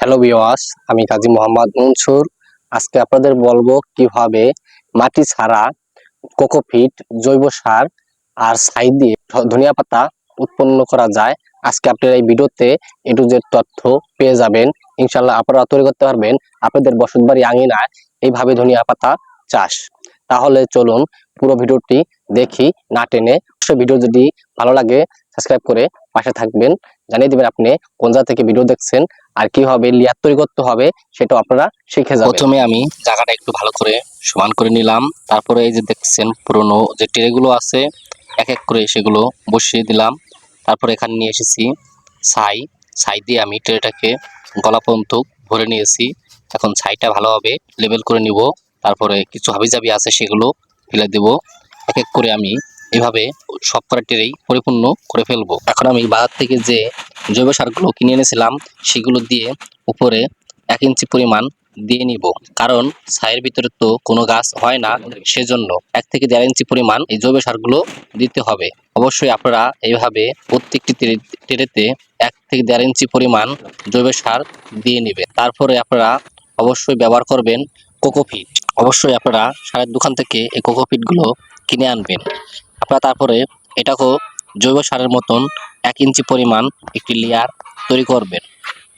Hello বিওয়াস আমি কাজী মোহাম্মদ মনসুর। আজকে আপনাদের বলব কীভাবে মাটি ছাড়া কোকোপিট জৈব সার আর ছাই দিয়ে ধনিয়া পাতা উৎপন্ন করা যায়। আজকে আপনারা এই ভিডিওতে এটু যে তথ্য পেয়ে যাবেন। ইনশাল্লাহ আপনারা তৈরি করতে পারবেন আপনাদের বসত বাড়ি আঙিনায় এইভাবে ধনিয়া পাতা চাষ। তাহলে চলুন পুরো ভিডিওটি দেখি, না টেনে। ভিডিও যদি ভালো লাগে, সাবস্ক্রাইব করে পাশে থাকবেন। জানিয়ে দেবেন আপনি কোন জায়গা থেকে ভিডিও দেখছেন। আর কীভাবে লেয়ার তৈরি করতে হবে সেটা আপনারা শিখে যাবেন। প্রথমে আমি জায়গাটা একটু ভালো করে সমান করে নিলাম। তারপরে এই যে দেখছেন পুরনো যে ট্রেগুলো আছে, এক এক করে সেগুলো বসিয়ে দিলাম। তারপরে এখানে নিয়ে এসেছি ছাই। ছাই দিয়ে আমি ট্রেটাকে গলা পর্যন্ত ভরে নিয়েছি। এখন ছাইটা ভালোভাবে লেবেল করে নিব। তারপরে কিছু হাবিজাবি আছে সেগুলো ফেলে দেব। এক এক করে আমি এভাবে সব কটা ট্রেই পরিপূর্ণ করে ফেলব। এখন আমি বাজার থেকে যে জৈব সারগুলো কিনে এনেছিলাম, সেগুলো দিয়ে উপরে এক ইঞ্চি পরিমাণ দিয়ে নিব। কারণ ছায়ের ভিতরে তো কোনো গাছ হয় না, সেজন্য এক থেকে দেড় ইঞ্চি পরিমাণ এই জৈব সারগুলো দিতে হবে। অবশ্যই আপনারা এইভাবে প্রত্যেকটি ট্রে- ট্রেতে এক থেকে দেড় ইঞ্চি পরিমাণ জৈব সার দিয়ে নেবেন। তারপরে আপনারা অবশ্যই ব্যবহার করবেন কোকোপিট অবশ্যই আপনারা সারের দোকান থেকে এই কোকোপিটগুলো কিনে আনবেন। আপনারা তারপরে এটাকেও জৈব সারের মতন এক ইঞ্চি পরিমাণ একটি লেয়ার তৈরি করবেন।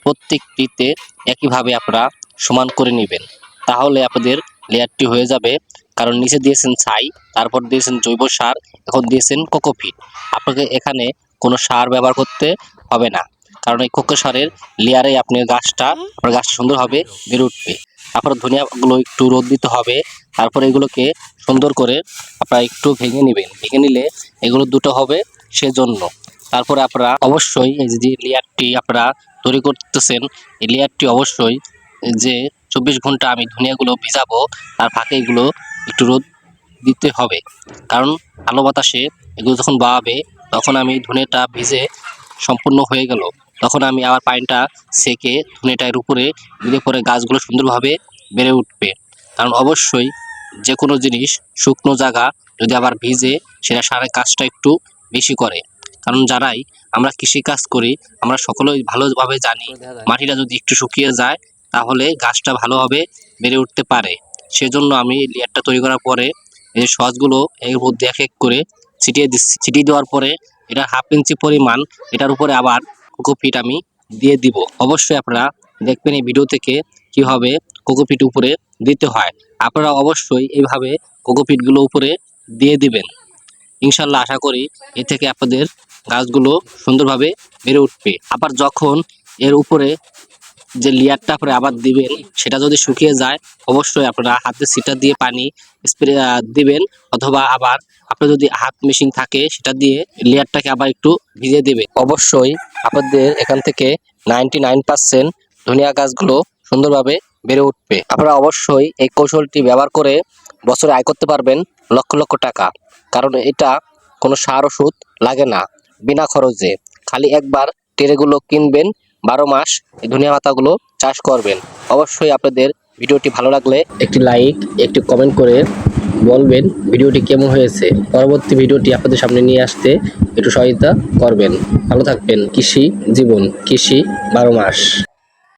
প্রত্যেকটিতে একইভাবে আপনারা সমান করে নেবেন। তাহলে আপনাদের লেয়ারটি হয়ে যাবে। কারণ নিচে দিয়েছেন ছাই, তারপর দিয়েছেন জৈব সার, এখন দিয়েছেন কোকোপিট আপনাকে এখানে কোনো সার ব্যবহার করতে হবে না। কারণ এই কোকো সারের লেয়ারে আপনি গাছটা, আপনার গাছটা সুন্দরভাবে বেড়ে উঠবে। তারপর ধনিয়াগুলো একটু রোদ দিতে হবে। তারপর এগুলোকে সুন্দর করে আপনারা একটু ভেঙে নেবেন। ভেঙে নিলে এগুলো দুটো হবে সেজন্য। তারপরে আপনারা অবশ্যই যে লেয়ারটি আপনারা তৈরি করতেছেন, এই লেয়ারটি অবশ্যই যে চব্বিশ ঘণ্টা আমি ধনিয়াগুলো ভিজাবো, তার ফাঁকে এগুলো একটু রোদ দিতে হবে। কারণ আলো বাতাসে এগুলো যখন বাড়াবে তখন আমি ধনেটা ভিজে সম্পূর্ণ হয়ে গেল। তখন আমি আবার পানিটা সেকে ধনেটা এর উপরে দিলে পরে গাছগুলো সুন্দরভাবে বেড়ে উঠবে। কারণ অবশ্যই যে কোনো জিনিস শুকনো জায়গা যদি আবার ভিজে, সেটা সারের কাজটা একটু বেশি করে। কারণ যারাই আমরা কৃষি কাজ করি, আমরা সকলেই ভালোভাবে জানি মাটিটা যদি একটু শুকিয়ে যায়, তাহলে গাছটা ভালোভাবে বেড়ে উঠতে পারে। সেজন্য আমি লেয়ারটা তৈরি করার পরে এই সসগুলো এর মধ্যে এক এক করে ছিটিয়ে দিচ্ছি। ছিটিয়ে দেওয়ার পরে এটা হাফ ইঞ্চি পরিমাণ, এটার উপরে আবার কোকোপিট আমি দিয়ে দিব। অবশ্যই আপনারা দেখবেন এই ভিডিও থেকে কীভাবে কোকোপিট উপরে দিতে হয়। আপনারা অবশ্যই এইভাবে কোকোপিটগুলো উপরে দিয়ে দিবেন। ইনশাল্লাহ আশা করি এ থেকে আপনাদের গাছগুলো সুন্দরভাবে বেড়ে উঠবে। আবার যখন এর উপরে যে লেয়ারটা আপনারা আবার দিবেন, সেটা যদি শুকিয়ে যায়, অবশ্যই আপনারা হাতে সিটা দিয়ে পানি স্প্রে দিবেন, অথবা আবার আপনার যদি হাত মেশিন থাকে, সেটা দিয়ে লেয়ারটাকে আবার একটু ভিজে দেবে অবশ্যই আপনাদের এখান থেকে নাইনটি নাইন পার্সেন্ট ধনিয়া গাছগুলো সুন্দরভাবে বেড়ে উঠবে। আপনারা অবশ্যই এই কৌশলটি ব্যবহার করে বছরে আয় করতে পারবেন লক্ষ লক্ষ টাকা, কারণ এটা কোনো সার ওষুধ লাগে না, বিনা খরচে। খালি একবার টেরেগুলো কিনবেন বারো মাস এই ধনিয়া পাতাগুলো চাষ করবেন। অবশ্যই আপনাদের ভিডিওটি ভালো লাগলে একটি লাইক, একটি কমেন্ট করে বলবেন ভিডিওটি কেমন হয়েছে। পরবর্তী ভিডিওটি আপনাদের সামনে নিয়ে আসতে একটু সহায়তা করবেন। ভালো থাকবেন। কৃষি জীবন, কৃষি বারো মাস।